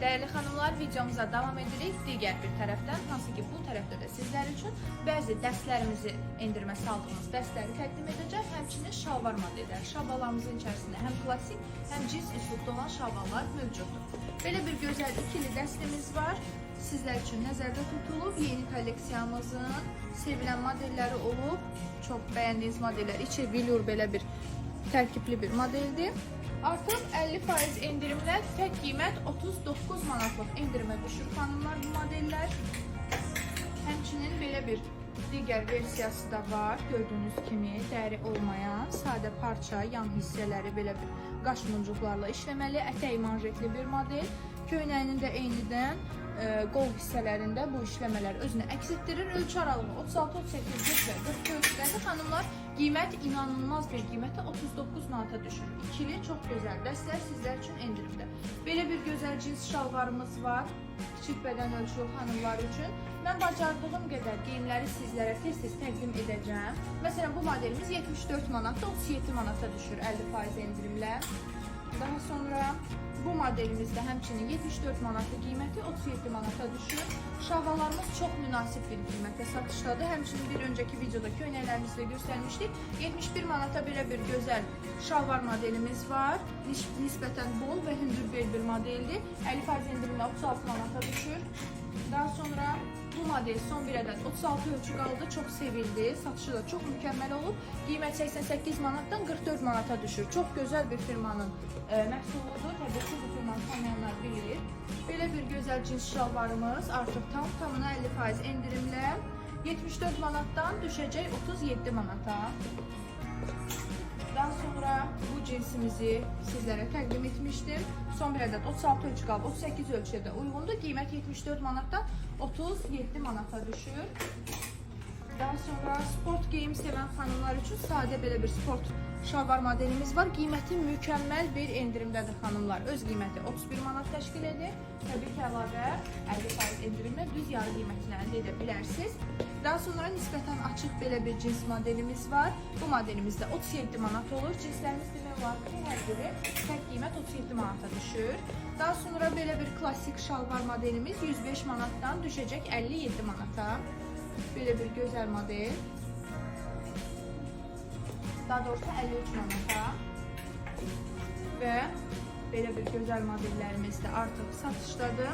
Değerli xanımlar, videomuza davam edirik. Digər bir tərəfdən, hansı ki bu tərəfdə də sizlər üçün bəzi dərslərimizi endirmə saldığımız dərsləri təqdim edəcəm. Həmçinin şalvar modelləri, şalvarlarımızın içərisində həm klassik, həm cins üslubda olan şalvarlar mövcuddur. Belə bir gözəl ikili dəstimiz var. Sizlər üçün nəzərdə tutulub yeni kolleksiyamızın sevilən modelləri olub. Çox bəyəndiyiniz modellər, içi vilur belə bir tərkibli bir modeldir. Artıq 50% endirimlə tək qiymət 39 manatlıq endirimə düşür xanımlar bu modellər. Həmçinin belə bir digər versiyası da var. Gördüyünüz kimi dəri olmayan, sadə parça, yan hissələri belə bir qaş muncuqlarla işləməli, ətək manjetli bir model. Köynəyinin də eynidən e, qol hissələrində bu işləmələr özünü əks etdirir. Ölçü aralığı 36-38 və 40 ölçülərdə xanımlar qiymət inanılmaz bir qiymətə 39 manata düşür. İkili çox gözəl dəstlər sizlər üçün endirimdə. Belə bir gözəl cins şalvarımız var. Kiçik bədən ölçülü xanımlar üçün. Mən bacardığım qədər geyimləri sizlərə tez-tez təqdim edəcəm. Məsələn, bu modelimiz 74 manatda 37 manata düşür 50% endirimlə. Daha sonra bu modelimizdə həmçinin 74 manatlı qiyməti 37 manata düşür. Şalvarlarımız çox münasib bir qiymətə satışdadır. Həmçinin bir öncəki videoda köynəklərimizdə göstərmişdik. 71 manata belə bir gözəl şalvar modelimiz var. Nis nisbətən bol və hündür bel bir modeldir. 50% endirimlə 36 manata düşür. Daha sonra bu model son bir ədəd 36 ölçü qaldı. Çox sevildi. Satışı da çox mükəmməl olub. Qiymət 88 manatdan 44 manata düşür. Çox gözəl bir firmanın e, məhsuludur. Təbii ki, bu firmanı tanıyanlar bilir. Belə bir gözəl cins şalvarımız artıq tam tamına 50% endirimlə 74 manatdan düşəcək 37 manata. Daha sonra bu cinsimizi sizlere təqdim etmişdim. Son bir ədəd 36 ölçü qalıb, 38 ölçüyə də uyğundur. Qiymət 74 manatdan 37 manata düşür. Daha sonra sport geyim sevən xanımlar üçün sadə belə bir sport şalvar modelimiz var. Qiyməti mükəmməl bir endirimdədir xanımlar. Öz qiyməti 31 manat təşkil edir. Təbii ki, əlavə 50% endirimlə düz yarı qiymətini əldə edə bilərsiniz. Daha sonra nisbətən açıq belə bir cins modelimiz var. Bu modelimizdə 37 manat olur. Cinslərimiz demək olar ki, hər biri tək qiymət 37 manata düşür. Daha sonra belə bir klassik şalvar modelimiz 105 manatdan düşəcək 57 manata. Böyle bir güzel model. Daha doğrusu 53 manata. Ve böyle bir güzel modellerimiz de artık satışdadır.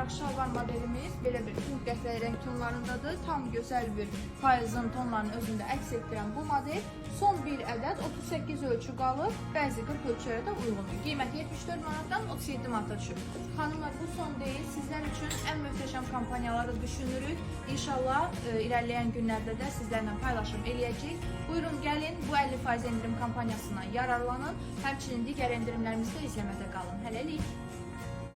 Olarak şalvar modelimiz belə bir tüm qəfəy renk tonlarındadır. Tam gözəl bir payızın tonlarını özündə əks etdirən bu model son bir ədəd 38 ölçü qalıb, bəzi 40 ölçülərə də uyğundur. Qiymət 74 manatdan 37 manata düşür. Xanımlar bu son deyil, sizlər üçün ən möhtəşəm kampaniyaları düşünürük. İnşallah e, irəliləyən günlərdə də sizlərlə paylaşım eləyəcəyik. Buyurun gəlin bu 50% endirim kampaniyasından yararlanın. Həmçinin digər endirimlərimizdə izləmədə qalın. Hələlik.